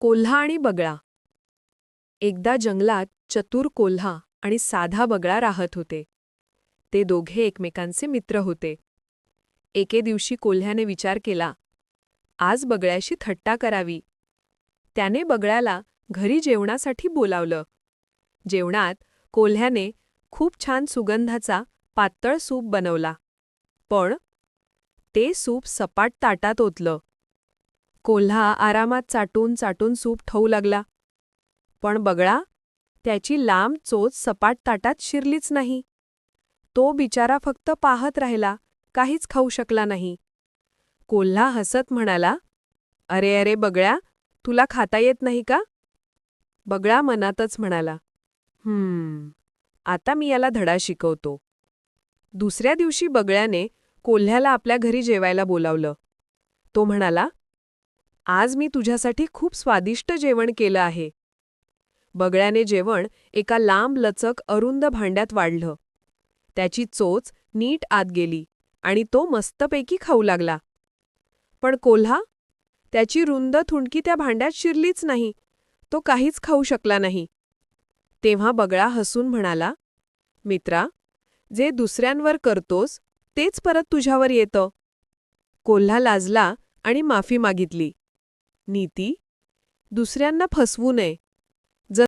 कोल्हा आणि बगळा. एकदा जंगलात चतुर कोल्हा आणि साधा बगळा राहत होते. ते दोघे एकमेकांचे मित्र होते. एके दिवशी कोल्ह्याने विचार केला आज बगळ्याशी थट्टा करावी. त्याने बगळ्याला घरी जेवणासाठी बोलावलं. जेवणात कोल्ह्याने खूप छान सुगंधाचा पातळ सूप बनवला. पण ते सूप सपाट ताटात ओतलं. कोल्हा आरामात चाटून चाटून सूप खाऊ लागला. पण बगळा त्याची लांब चोच सपाट ताटात शिरलीच नाही. तो बिचारा फक्त पाहत राहिला काहीच खाऊ शकला नाही. कोल्हा हसत म्हणाला अरे अरे बगळ्या तुला खाता येत नाही का? बगळा मनातच म्हणाला हम्म आता मी याला धडा शिकवतो. दुसऱ्या दिवशी बगळ्याने कोल्ह्याला आपल्या घरी जेवायला बोलावलं. तो म्हणाला आज मी तुझ्यासाठी खूप स्वादिष्ट जेवण केलं आहे. बगळ्याने जेवण एका लांब लचक अरुंद भांड्यात वाढलं. त्याची चोच नीट आत गेली आणि तो मस्तपैकी खाऊ लागला. पण कोल्हा त्याची रुंद थुंडकी त्या भांड्यात शिरलीच नाही. तो काहीच खाऊ शकला नाही. तेव्हा बगळा हसून म्हणाला मित्रा जे दुसऱ्यांवर करतोस तेच परत तुझ्यावर येतं. कोल्हा लाजला आणि माफी मागितली. नीती दुसऱ्यांना फसवू नये.